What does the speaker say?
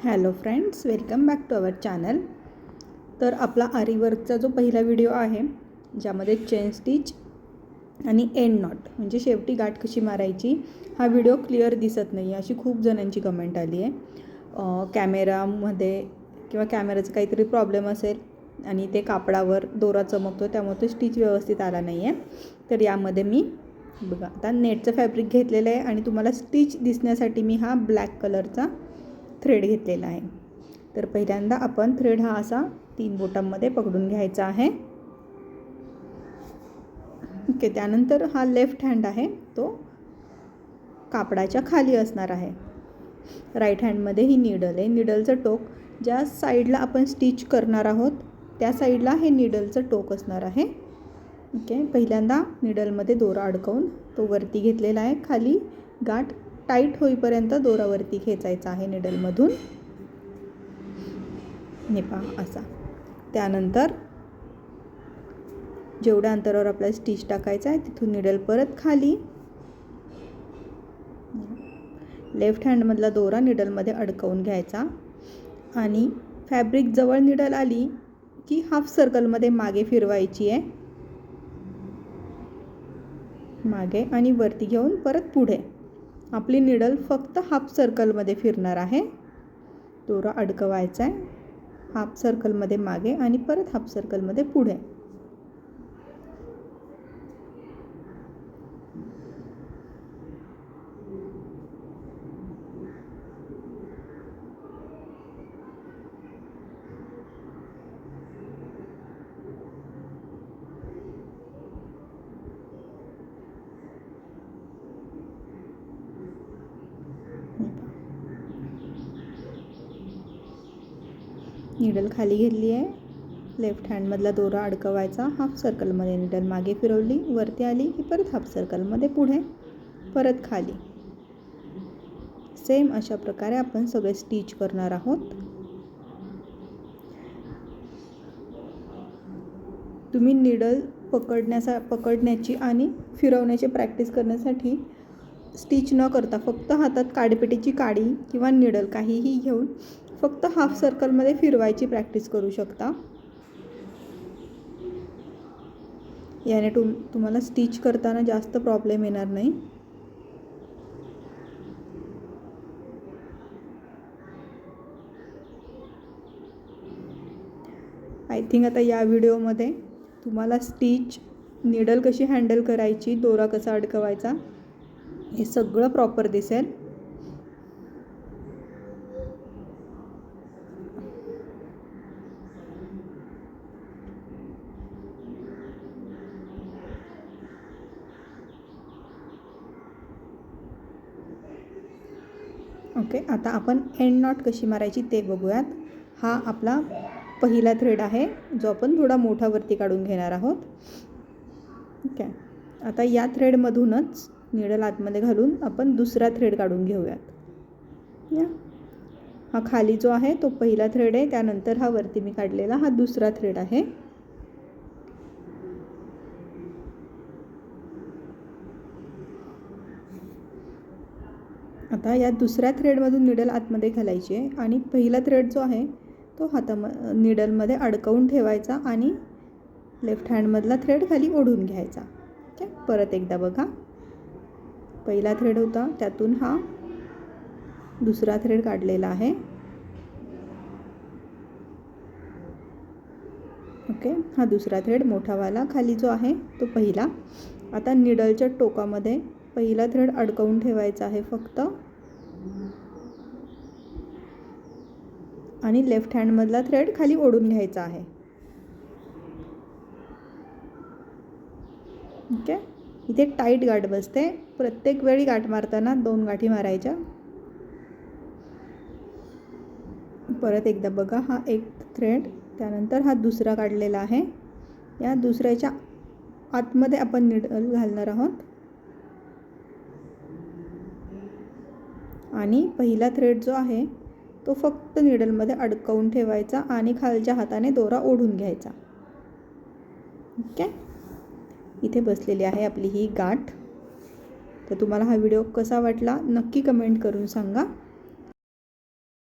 Hello friends welcome back to our channel. तर आपला आरीवर्कचा जो पहिला व्हिडिओ आहे ज्यामध्ये चेन स्टिच आणि एंड नॉट म्हणजे शेवटी गाठ कशी मारायची हा व्हिडिओ क्लिअर दिसत नाही अशी खूप जणांची कमेंट आली आहे. कॅमेरामध्ये किंवा कॅमेराचा काहीतरी प्रॉब्लेम असेल आणि ते कापडावर दोरा चमकतो त्यामुळे तो स्टिच व्यवस्थित आला नाही आहे तर यामध्ये मी बघा आता नेटचं फॅब्रिक घेतलेलं आहे आणि तुम्हाला स्टिच दिसण्यासाठी मी हा ब्लॅक कलरचा थ्रेड घेतलेला आहे. तर पहिल्यांदा आपण थ्रेड हा असा तीन बोटांमध्ये पकडून घ्यायचा आहे. ओके त्यानंतर हा लेफ्ट हँड आहे तो कापडाच्या खाली असणार आहे. राईट हँडमध्ये ही निडल आहे. निडलचं टोक ज्या साईडला आपण स्टिच करणार आहोत त्या साईडला हे निडलचं टोक असणार आहे. ओके पहिल्यांदा निडलमध्ये दोरा अडकवून तो वरती घेतलेला आहे. खाली गाठ टाईट होईपर्यंत दोरावरती खेचायचा आहे निडलमधून. निपा असा. त्यानंतर जेवढ्या अंतरावर आपल्याला स्टिच टाकायचा आहे तिथून निडल परत खाली. लेफ्ट हँडमधला दोरा निडलमध्ये अडकवून घ्यायचा. आणि फॅब्रिक जवळ निडल आली की हाफ सर्कलमध्ये मागे फिरवायची आहे. मागे आणि वरती घेऊन परत पुढे. आपली निडल फक्त हाफ सर्कलमध्ये फिरणार आहे. दोरा अडकवायचा आहे. हाफ सर्कलमध्ये मागे आणि परत हाफ सर्कलमध्ये पुढे. निडल खाली घेतली आहे. लेफ्ट हँडमधला दोरा अडकवायचा. हाफ सर्कलमध्ये निडल मागे फिरवली. वरती आली. की परत हाफ सर्कलमध्ये पुढे. परत खाली. सेम अशा प्रकारे आपण सगळे स्टिच करणार आहोत. तुम्ही निडल पकडण्याचा पकडण्याची आणि फिरवण्याची प्रॅक्टिस करण्यासाठी स्टिच न करता फक्त हातात काडपेटीची काडी किंवा निडल काहीही घेऊन फक्त हाफ सर्कलमध्ये फिरवायची प्रॅक्टिस करू शकता. याने तुम तुम्हाला स्टिच करताना जास्त प्रॉब्लेम येणार नाही. आय थिंक आता या व्हिडिओमध्ये तुम्हाला स्टिच निडल कशी हँडल करायची दोरा कसा अडकवायचा हे सगळं प्रॉपर दिसेल. ओके आता आपण एंड नॉट कशी मारायची ते बघूयात. हा आपला पहिला थ्रेड आहे जो आपण थोडा मोठा वरती काढून घेणार आहोत. ठीक आहे आता या थ्रेडमधूनच निडल आतमध्ये घालून आपण दुसरा थ्रेड काढून घेऊयात. या. हा खाली जो आहे तो पहिला थ्रेड आहे त्यानंतर हा वरती मी काढलेला हा दुसरा थ्रेड आहे. आता या दुसऱ्या थ्रेडमधून निडल आतमध्ये घालायची आहे आणि पहिला थ्रेड जो आहे तो हाताम निडलमध्ये अडकवून ठेवायचा आणि लेफ्ट हँडमधला थ्रेड खाली ओढून घ्यायचा. ठीक आहे परत एकदा बघा. पहिला थ्रेड होता त्यातून हा दुसरा थ्रेड काढलेला आहे. ओके? हा दुसरा थ्रेड मोठावाला खाली जो आहे तो पहिला. आता निडलच्या टोकामध्ये पहिला थ्रेड अडकवून ठेवायचा आहे फक्त. आणि लेफ्ट हँडमधला थ्रेड खाली ओढून घ्यायचा आहे. ओके इथे टाईट गाठ बसते. प्रत्येक वेळी गाठ मारताना दोन गाठी मारायच्या. परत एकदा बघा हा एक थ्रेड त्यानंतर हा दुसरा काढलेला आहे. या दुसऱ्याच्या आतमध्ये आपण निडल घालणार आहोत. आणि पहिला थ्रेड जो आहे तो फक्त निडलमध्ये अडकवून ठेवायचा आणि खालच्या हाताने दोरा ओढून घ्यायचा. ओके इथे बसलेली आहे आपली ही गाठ. तर तुम्हाला हा व्हिडिओ कसा वाटला नक्की कमेंट करून सांगा.